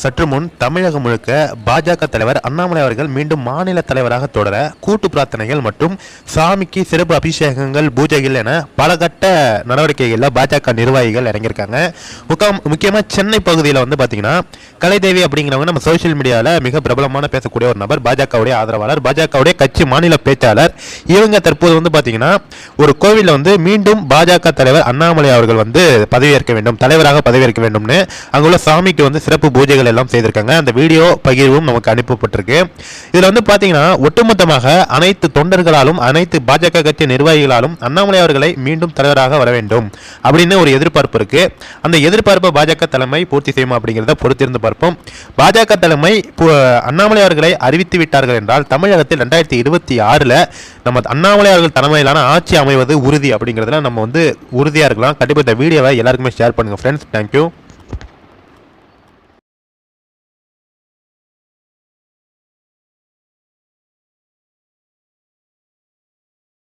சற்று முன் தமிழகம் முழுக்க பாஜக தலைவர் அண்ணாமலை அவர்கள் மீண்டும் மாநில தலைவராக தொடர கூட்டு பிரார்த்தனைகள் மற்றும் சாமிக்கு சிறப்பு அபிஷேகங்கள் பூஜைகள் என பல கட்ட நடவடிக்கைகளில் பாஜக நிர்வாகிகள் இறங்கியிருக்காங்க. முக்காம் முக்கியமாக சென்னை பகுதியில் வந்து பார்த்தீங்கன்னா கலைதேவி அப்படிங்கிறவங்க நம்ம சோஷியல் மீடியாவில் மிக பிரபலமான பேசக்கூடிய ஒரு நபர் பாஜகவுடைய ஆதரவாளர் பாஜகவுடைய கட்சி மாநில பேச்சாளர். இவங்க தற்போது வந்து பார்த்தீங்கன்னா ஒரு கோவிலில் வந்து மீண்டும் பாஜக தலைவர் அண்ணாமலை அவர்கள் வந்து பதவியேற்க வேண்டும் தலைவராக பதவியேற்க வேண்டும்னு அங்குள்ள சாமிக்கு வந்து சிறப்பு பூஜைகள் எல்லாம் செய்திருக்காங்க. அந்த வீடியோ பகிர்வும் நமக்கு அனுப்பப்பட்டிருக்கு. இதில் வந்து பார்த்தீங்கன்னா ஒட்டுமொத்தமாக அனைத்து தொண்டர்களாலும் அனைத்து பாஜக கட்சி நிர்வாகிகளாலும் அண்ணாமலை அவர்களை மீண்டும் தலைவராக வர வேண்டும் அப்படின்னு ஒரு எதிர்பார்ப்பு இருக்கு. அந்த எதிர்பார்ப்பை பாஜக தலைமை பூர்த்தி செய்யுமா அப்படிங்கிறத பொறுத்திருந்து பார்ப்போம். பாஜக தலைமை அண்ணாமலை அவர்களை அறிவித்து விட்டார்கள் என்றால் தமிழகத்தில் ரெண்டாயிரத்தி இருபத்தி ஆறில் நம்ம அண்ணாமலை அவர்கள் தலைமையிலான ஆட்சி அமைவது உறுதி அப்படிங்கிறதுல நம்ம வந்து உறுதியாக இருக்கலாம். கண்டிப்பாக இந்த வீடியோவை எல்லாருக்குமே ஷேர் பண்ணுங்கள் ஃப்ரெண்ட்ஸ் தேங்க்யூ